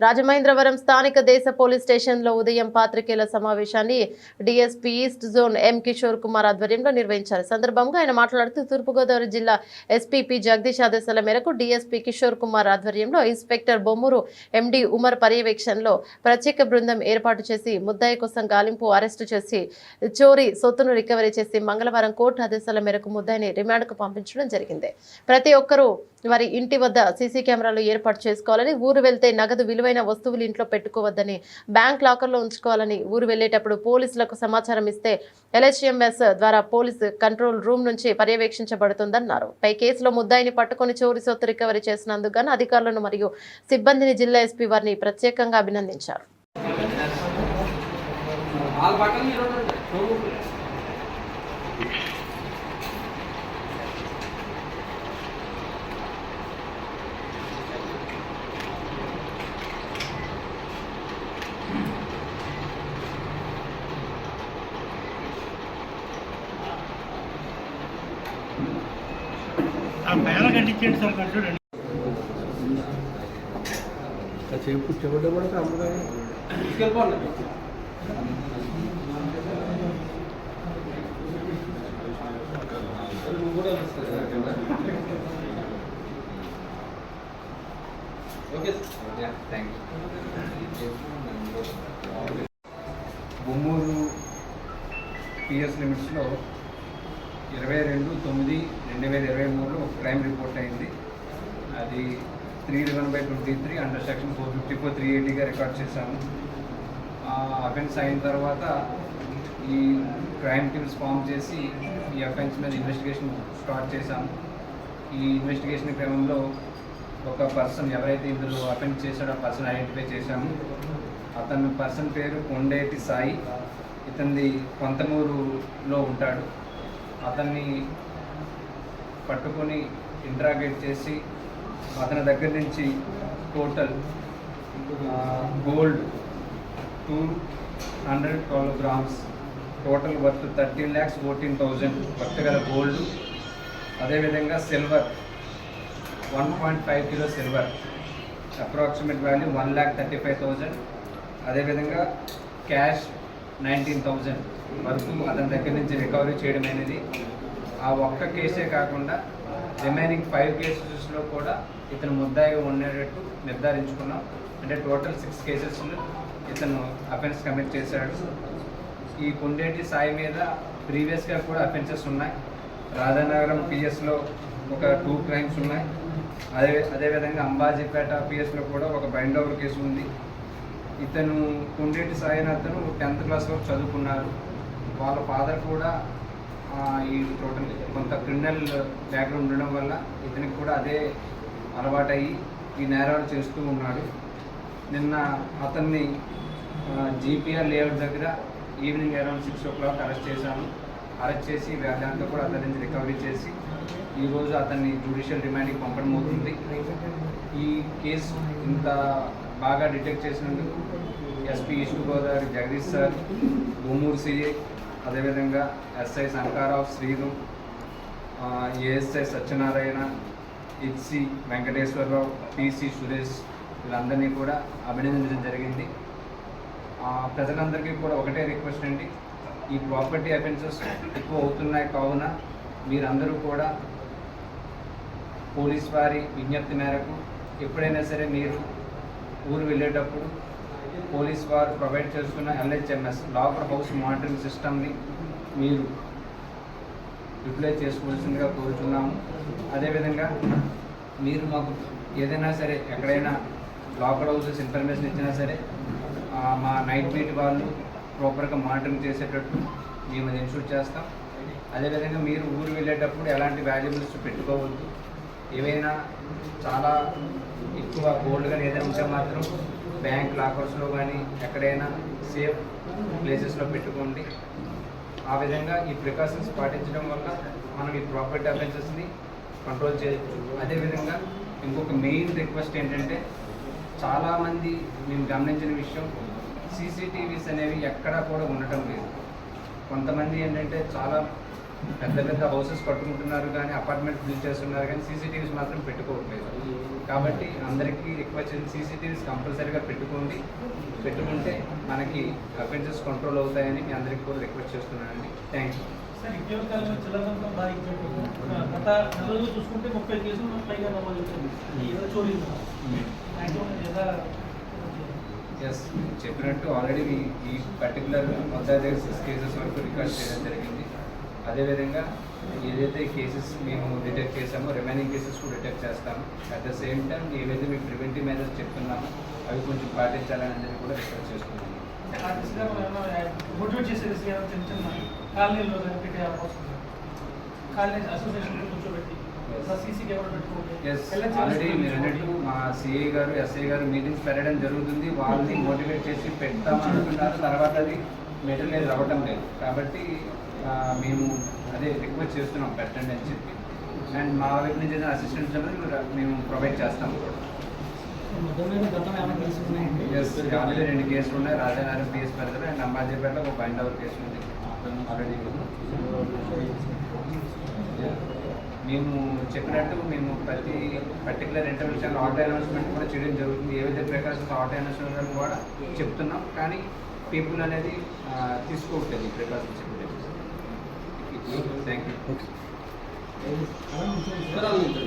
రాజమహేంద్రవరం స్థానిక దేశ పోలీస్ స్టేషన్లో ఉదయం పాత్రికేయుల సమావేశాన్ని DSP east zone M Kishore Kumar ఆధ్వర్యంలో నిర్వహించారు. సందర్భంగా ఆయన మాట్లాడుతూ తూర్పుగోదావరి జిల్లా ఎస్పీపీ జగదీష్ ఆదేశాల మేరకు డీఎస్పీ కిషోర్ కుమార్ ఆధ్వర్యంలో ఇన్స్పెక్టర్ బొమ్మూరు ఎండి ఉమర్ పర్యవేక్షణలో ప్రత్యేక బృందం ఏర్పాటు చేసి ముద్దాయి కోసం గాలింపు అరెస్టు చేసి చోరీ సొత్తును రికవరీ చేసి మంగళవారం కోర్టు ఆదేశాల మేరకు ముద్దాయిని రిమాండ్కు పంపించడం జరిగింది. ప్రతి ఒక్కరూ వారి ఇంటి వద్ద సీసీ కెమెరాలు ఏర్పాటు చేసుకోవాలని ఊరు వెళ్తే నగదు విలువైన వస్తువులు ఇంట్లో పెట్టుకోవద్దని బ్యాంక్ లాకర్లో ఉంచుకోవాలని ఊరు వెళ్ళేటప్పుడు పోలీసులకు సమాచారం ఇస్తే ఎల్హెచ్ఎంఎస్ ద్వారా పోలీస్ కంట్రోల్ రూమ్ నుంచి పర్యవేక్షించబడుతుందన్నారు. పై కేసులో ముద్దాయిని పట్టుకొని చోరీ సొత్తు రికవరీ చేసినందుకు గాను అధికారులను మరియు సిబ్బందిని జిల్లా ఎస్పీ వారిని ప్రత్యేకంగా అభినందించారు. వాళ్ళ పక్కన మీరు ఉండండి. నువ్వు ఆ పేర కట్టించండి సార్ కొంచెం చూడండి కాసేపు కూర్చోబడ్డా కూడా అమ్మగారు తీసుకెళ్ళిపోండి ఓకే థ్యాంక్ బొమ్మూరు పిఎస్ లిమిట్స్లో ఇరవై రెండు తొమ్మిది రెండు వేల ఇరవై మూడులో ఒక క్రైమ్ రిపోర్ట్ అయింది. అది three one by twenty three under section four fifty four three ఎయిటీగా record చేశాము. అఫెన్స్ అయిన తర్వాత ఈ క్రైమ్ టీమ్స్ ఫామ్ చేసి ఈ అఫెన్స్ మీద ఇన్వెస్టిగేషన్ స్టార్ట్ చేశాము. ఈ ఇన్వెస్టిగేషన్ క్రమంలో ఒక పర్సన్ ఎవరైతే ఇందులో అఫెన్స్ చేశాడో ఆ పర్సన్ ఐడెంటిఫై చేశాము. అతని పర్సన్ పేరు కొండేటి సాయి. ఇతనిది కొంతమూరులో ఉంటాడు. అతన్ని పట్టుకొని ఇంట్రాగేట్ చేసి అతని దగ్గర నుంచి total gold two hundred twelve grams total worth thirteen lakhs fourteen thousand worth గల గోల్డ్ అదేవిధంగా silver one point five kilo silver approximate value one lakh thirty five thousand అదేవిధంగా క్యాష్ నైన్టీన్ థౌజండ్ వరకు అతని దగ్గర నుంచి రికవరీ చేయడం అనేది ఆ ఒక్క కేసే కాకుండా రిమైనింగ్ ఫైవ్ కేసెస్లో కూడా ఇతను ముద్దాయిగా ఉండేటట్టు నిర్ధారించుకున్నాం. అంటే టోటల్ సిక్స్ కేసెస్లో ఇతను అఫెన్స్ కమిట్ చేశాడు. ఈ కొండేటి సాయి మీద ప్రీవియస్గా కూడా అఫెన్సెస్ ఉన్నాయి. రాధానగరం పిఎస్లో ఒక టూ క్రైమ్స్ ఉన్నాయి. అదే అదేవిధంగా అంబాజీపేట పిఎస్లో కూడా ఒక బైండ్ ఓవర్ కేసు ఉంది. ఇతను కొండేటి సాయిని అతను టెన్త్ క్లాస్ వరకు చదువుకున్నారు. వాళ్ళ ఫాదర్ కూడా ఈ టోటల్ కొంత క్రిమినల్ బ్యాక్గ్రౌండ్ ఉండడం వల్ల ఇతనికి కూడా అదే అలవాటయ్యి ఈ నేరాలు చేస్తూ ఉన్నాడు. నిన్న అతన్ని జీపీఆర్ లేఅవుట్ దగ్గర evening around six o'clock arrest చేశాను. అరెస్ట్ చేసి వా- దాంట్లో కూడా అతని నుంచి రికవరీ చేసి ఈరోజు అతన్ని జ్యుడిషియల్ రిమాండ్కి పంపడం అవుతుంది. ఈ కేసు ఇంత బాగా డిటెక్ట్ చేసినందుకు SP east Godavari Jagadish sir Bhumuru CA అదేవిధంగా SI Sankarao Srinu ASI Satyanarayana HC Venkateswararao PC Suresh వీళ్ళందరినీ కూడా అభినందించడం జరిగింది. ప్రజలందరికీ కూడా ఒకటే రిక్వెస్ట్ అండి ఈ ప్రాపర్టీ అఫెన్సెస్ ఎక్కువ అవుతున్నాయి కావున మీరందరూ కూడా పోలీస్ వారి విజ్ఞప్తి మేరకు ఎప్పుడైనా సరే మీరు ఊరు వెళ్ళేటప్పుడు పోలీస్ వారు ప్రొవైడ్ చేస్తున్న ఎల్హెచ్ఎంఎస్ లాకర్ హౌస్ మానిటరింగ్ సిస్టమ్ని మీరు యూటిలైజ్ చేసుకోవాల్సిందిగా కోరుతున్నాము అదేవిధంగా మీరు మాకు ఏదైనా సరే ఎక్కడైనా లాకర్ హౌసెస్ ఇన్ఫర్మేషన్ ఇచ్చినా సరే మా నైట్ బీట్ వాళ్ళు ప్రాపర్గా మానిటరింగ్ చేసేటట్టు మేము అది ఇన్షూర్ చేస్తాం. అదేవిధంగా మీరు ఊరు వెళ్ళేటప్పుడు ఎలాంటి వాల్యుబుల్స్ పెట్టుకోవద్దు. ఏవైనా చాలా ఎక్కువ గోల్డ్ కానీ ఏదైనా ఉంటే మాత్రం బ్యాంక్ లాకర్స్లో కానీ ఎక్కడైనా సేఫ్ ప్లేసెస్లో పెట్టుకోండి. ఆ విధంగా ఈ ప్రికాషన్స్ పాటించడం వల్ల మనం ఈ ప్రాపర్టీ అఫెన్సెస్ని కంట్రోల్ చేయొచ్చు. అదేవిధంగా ఇంకొక మెయిన్ రిక్వెస్ట్ ఏంటంటే చాలామంది మేము గమనించిన విషయం సీసీటీవీస్ అనేవి ఎక్కడా కూడా ఉండటం లేదు. కొంతమంది ఏంటంటే చాలా పెద్ద పెద్ద హౌసెస్ కట్టుకుంటున్నారు కానీ అపార్ట్మెంట్ బిల్డ్ చేస్తున్నారు కానీ సీసీటీవీస్ మాత్రం పెట్టుకోవట్లేదు. కాబట్టి అందరికీ రిక్వెస్ట్ చేసి సీసీటీవీస్ కంపల్సరీగా పెట్టుకోండి. పెట్టుకుంటే మనకి అఫెన్సెస్ కంట్రోల్ అవుతాయని మీ అందరికీ కూడా రిక్వెస్ట్ చేస్తున్నానండి. థ్యాంక్ యూ సార్ ఇటీవల కాలంలో చిల్లరంతా బాగా ఇచ్చాడు గత నెల రోజులు చూసుకుంటే ముప్పై కేసులు పైగా నమోదు అవుతుంది ఏదో చోరీ మ్యాక్సిమం ఎలా ఎస్ చెప్పినట్టు ఆల్రెడీ ఈ పర్టికులర్ మొత్తం సిక్స్ కేసెస్ వరకు రికార్డ్ చేయడం జరిగింది. అదేవిధంగా ఏదైతే కేసెస్ మేము డిటెక్ట్ చేసామో రిమైనింగ్ కేసెస్ కూడా డిటెక్ట్ చేస్తాము. అట్ ద సేమ్ టైం ఏవైతే మేము ప్రివెంటివ్ మెజర్స్ చెప్తున్నామో అవి కొంచెం పాటించాలని అందరినీ కూడా రిక్వెస్ట్ చేస్తున్నాము. మోటివేట్ చిన్న చిన్న కాలనీలో పెట్టే అవకాశం? కాలనీ అసోసియేషన్ కూర్చోబెట్టి. ఆల్రెడీ మీరు అన్నట్టు మా సిఐ గారు ఎస్ఐ గారు మీటింగ్స్ పెట్టడం జరుగుతుంది. వాళ్ళని మోటివేట్ చేసి పెడతామని అనుకున్నారు తర్వాత అది మెటీరియల్ రావటం లేదు. కాబట్టి మేము అదే రిక్వెస్ట్ చేస్తున్నాం పెట్టండి అని చెప్పి. అండ్ మా వైపు నుంచి ఏదైనా అసిస్టెంట్స్ అనేది మేము ప్రొవైడ్ చేస్తాం. ఆల్రెడీ రెండు కేసులు ఉన్నాయి. రాజానగరం పిఎస్ పరిధిలో అండ్ అంబాజీపేటలో ఒక బైండ్ అవర్ కేసు ఉంది. ఆల్రెడీ మేము చెప్పినట్టు మేము ప్రతి పర్టికులర్ ఇంటర్వ్యూషన్ ఆటో అనౌన్స్మెంట్ కూడా చేయడం జరుగుతుంది. ఏవైతే ప్రికాషన్స్ ఆటో అనౌన్స్మెంట్ కూడా చెప్తున్నాం. కానీ పీపుల్ అనేది తీసుకోవట్లేదు ప్రికాషన్స్ చెప్పలేదు థ్యాంక్ యూ